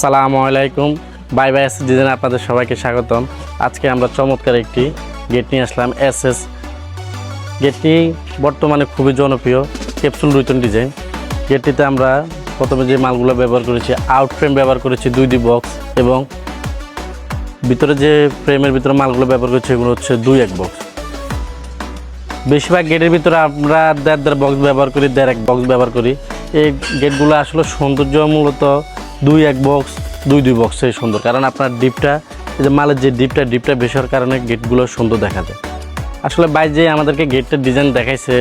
সালামু আলাইকুম। Bye bye S design আপনাদের সবাইকে স্বাগতম। আজকে আমরা চমৎকার একটি গেট নিয়ে আসলাম এস এস। গেটটি বর্তমানে খুবই জনপ্রিয়, ক্যাপসুল রুইতন ডিজাইন। গেটটিতে আমরা প্রথমে যে মালগুলো ব্যবহার করেছি, আউট ফ্রেম ব্যবহার করেছি দুই দুই বক্স এবং ভিতরে যে ফ্রেমের ভিতরে মালগুলো ব্যবহার করেছি, এগুলো হচ্ছে দুই এক বক্স। বেশিরভাগ গেটের ভিতরে আমরা দেড় দেড় বক্স ব্যবহার করি, দেড় এক বক্স ব্যবহার করি। এই গেটগুলো আসলে সৌন্দর্য মূলত দুই এক বক্স দুই দুই বক্সে সুন্দর। কারণ আপনার ডিপটা যে মালের যে ডিপটা ডিপটা বেশি হওয়ার কারণে গেটগুলো সুন্দর দেখা যায়। আসলে বাই যে আমাদেরকে গেটের ডিজাইন দেখাইছে,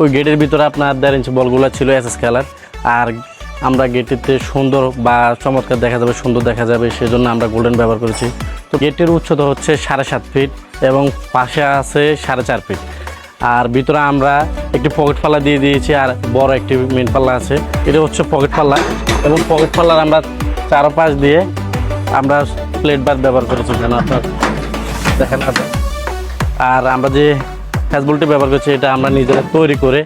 ওই গেটের ভিতরে আপনার দেড় ইঞ্চি বলগুলো ছিল এস এস কালার আর আমরা গেটেতে সুন্দর বা চমৎকার দেখা যাবে, সুন্দর দেখা যাবে, সেজন্য আমরা গোল্ডেন ব্যবহার করেছি। তো গেটের উচ্চতা হচ্ছে সাড়ে সাত ফিট এবং পাশে আছে সাড়ে চার ফিট আর ভিতরে আমরা একটি পকেট পাল্লা দিয়ে দিয়েছি আর বড় একটি মেন পাল্লা আছে। এটা হচ্ছে পকেট পাল্লা এবং পকেট পাল্লার আমরা চারপাশ দিয়ে আমরা প্লেট বার ব্যবহার করেছি যেন আপনার। দেখেন আর আমরা যে হ্যাজবলটি ব্যবহার করছি, এটা আমরা নিজেরা তৈরি করে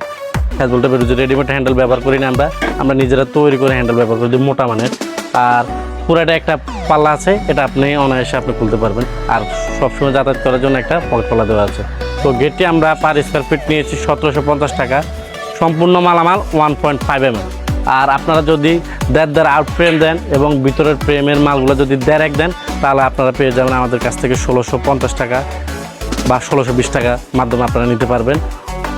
হ্যাজবলটা বেরোচ্ছে রেডিমেড হ্যান্ডেল ব্যবহার করি না আমরা আমরা নিজেরা তৈরি করে হ্যান্ডেল ব্যবহার করি মোটা মানের। আর পুরাটা একটা পাল্লা আছে, এটা আপনি অনায়াসে আপনি খুলতে পারবেন। আর সবসময় যাতায়াত করার জন্য একটা পকেট পাল্লা দেওয়া আছে। তো গেটটি আমরা পার স্কোয়ার ফিট নিয়েছি সতেরোশো পঞ্চাশ টাকা। সম্পূর্ণ মালামাল ওয়ান পয়েন্ট ফাইভ এম আর আপনারা যদি দেড় দেড় আউট ফ্রেম দেন এবং ভিতরের ফ্রেমের মালগুলো যদি দেড় এক দেন, তাহলে আপনারা পেয়ে যাবেন আমাদের কাছ থেকে ষোলোশো পঞ্চাশ টাকা বা ষোলোশো বিশ টাকা মাধ্যমে আপনারা নিতে পারবেন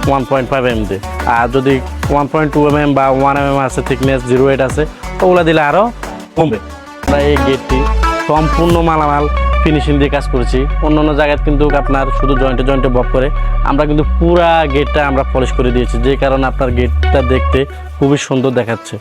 ওয়ান পয়েন্ট ফাইভ এম দিয়ে আর যদি one point two M M বা ওয়ান এম এম আছে থিকনেস জিরো এইট আছে, ওগুলো দিলে আরও কমবে। আমরা এই গেটটি সম্পূর্ণ মালামাল ফিনিশিং দিয়ে কাজ করেছি। অন্য অন্য জায়গায় কিন্তু আপনার শুধু জয়েন্টে জয়েন্টে বব করে। আমরা কিন্তু পুরা গেটটা আমরা পলিশ করে দিয়েছি। যে কারণে আপনার গেটটা দেখতে খুবই সুন্দর দেখাচ্ছে।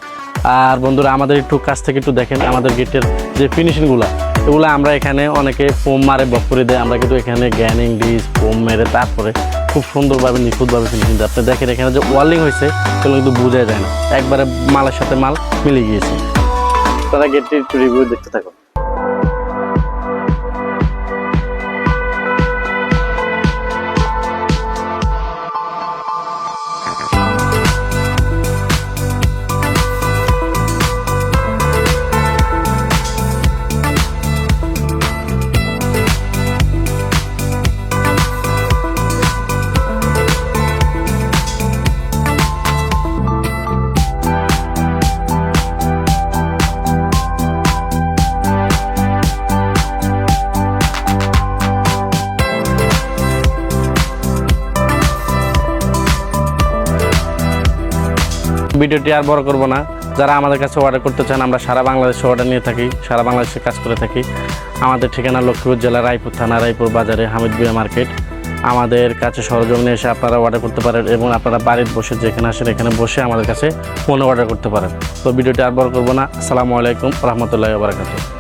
আর বন্ধুরা, আমাদের একটু কাছ থেকে একটু দেখেন আমাদের গেটের যে ফিনিশিংগুলো এগুলো আমরা এখানে অনেকে ফোম মারে বক করে দেয়। আমরা কিন্তু এখানে গ্যানিং ডিস ফোম মেরে তারপরে খুব সুন্দরভাবে, নিখুঁতভাবে ফিনিশিং দেয়। আপনি দেখেন এখানে যে ওয়ার্লিং হয়েছে, সেগুলো কিন্তু বোঝা যায় না। একবারে মালের সাথে মাল মিলে গিয়েছে। তারা গেটটি একটু রিভিউ দেখতে থাকুন। ভিডিওটি আর বড় করব না। যারা আমাদের কাছে অর্ডার করতে চান, আমরা সারা বাংলাদেশে অর্ডার নিয়ে থাকি, সারা বাংলাদেশে কাজ করে থাকি। আমাদের ঠিকানা লক্ষ্মীপুর জেলা, রায়পুর থানা, রায়পুর বাজারে হামিদ বিয়া মার্কেট। আমাদের কাছে সরজমিনে এসে আপনারা অর্ডার করতে পারেন এবং আপনারা বাড়ির বসে যেখানে আসেন, এখানে বসে আমাদের কাছে ফোনে অর্ডার করতে পারেন। তো ভিডিওটি আর বড় করব না। আসসালামু আলাইকুম, রহমতুল্লাহ বারাকাতুহ।